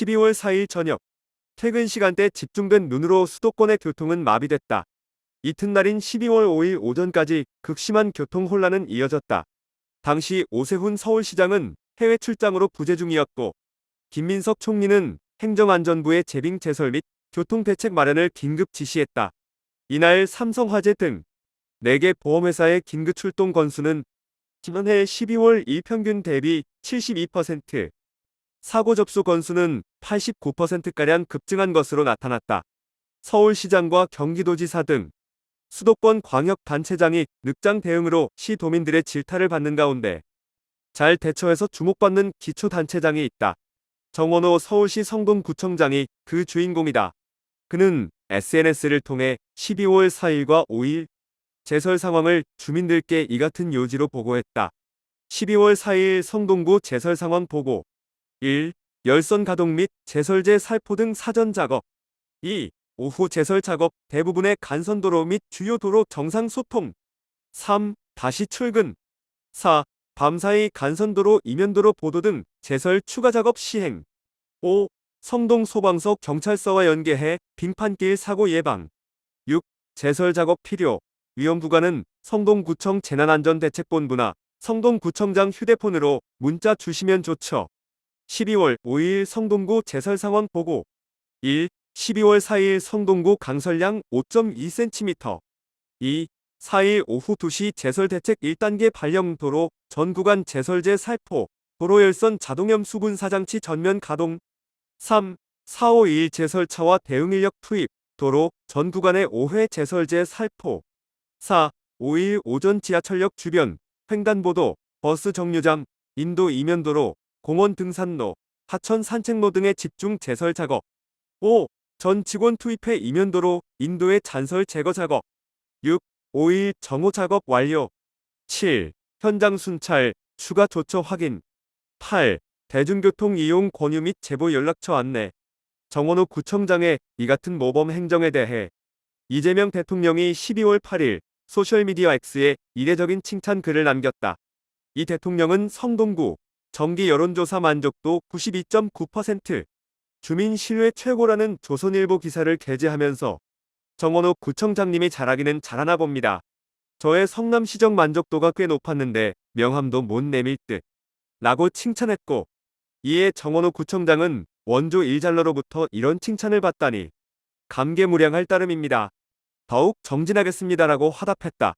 12월 4일 저녁 퇴근 시간대 집중된 눈으로 수도권의 교통은 마비됐다. 이튿날인 12월 5일 오전까지 극심한 교통 혼란은 이어졌다. 당시 오세훈 서울시장은 해외 출장으로 부재 중이었고 김민석 총리는 행정안전부의 재빙 제설 및 교통 대책 마련을 긴급 지시했다. 이날 삼성화재 등 4개 보험회사의 긴급 출동 건수는 지난해 12월 일평균 대비 72%, 사고 접수 건수는 89%가량 급증한 것으로 나타났다. 서울시장과 경기도지사 등 수도권 광역단체장이 늑장 대응으로 시 도민들의 질타를 받는 가운데 잘 대처해서 주목받는 기초단체장이 있다. 정원호 서울시 성동구청장이 그 주인공이다. 그는 SNS를 통해 12월 4일과 5일 제설 상황을 주민들께 이 같은 요지로 보고했다. 12월 4일 성동구 제설 상황 보고 1. 열선 가동 및 제설제 살포 등 사전 작업 2. 오후 제설 작업 대부분의 간선도로 및 주요 도로 정상 소통 3. 다시 출근 4. 밤사이 간선도로 이면도로 보도 등 제설 추가 작업 시행 5. 성동 소방서 경찰서와 연계해 빙판길 사고 예방 6. 제설 작업 필요 위험 구간은 성동구청 재난안전대책본부나 성동구청장 휴대폰으로 문자 주시면 좋죠. 12월 5일 성동구 제설 상황 보고 1. 12월 4일 성동구 강설량 5.2cm 2. 4일 오후 2시 제설 대책 1단계 발령 도로 전 구간 제설제 살포 도로 열선 자동염 수분 사장치 전면 가동 3. 4, 5, 2일 제설차와 대응 인력 투입 도로 전 구간의 5회 제설제 살포 4. 5일 오전 지하철역 주변 횡단보도 버스 정류장 인도 이면도로 공원 등산로, 하천 산책로 등의 집중 제설 작업. 5. 전 직원 투입해 이면도로 인도의 잔설 제거 작업. 6. 5일 정호 작업 완료. 7. 현장 순찰, 추가 조처 확인. 8. 대중교통 이용 권유 및 제보 연락처 안내. 정원호 구청장의 이 같은 모범 행정에 대해 이재명 대통령이 12월 8일 소셜미디어 X에 이례적인 칭찬 글을 남겼다. 이 대통령은 성동구, 정기 여론조사 만족도 92.9%, 주민 신뢰 최고라는 조선일보 기사를 게재하면서 정원호 구청장님이 잘하기는 잘하나 봅니다. 저의 성남시정 만족도가 꽤 높았는데 명함도 못 내밀 듯. 라고 칭찬했고 이에 정원호 구청장은 원조 일잘러로부터 이런 칭찬을 받다니 감개무량할 따름입니다. 더욱 정진하겠습니다라고 화답했다.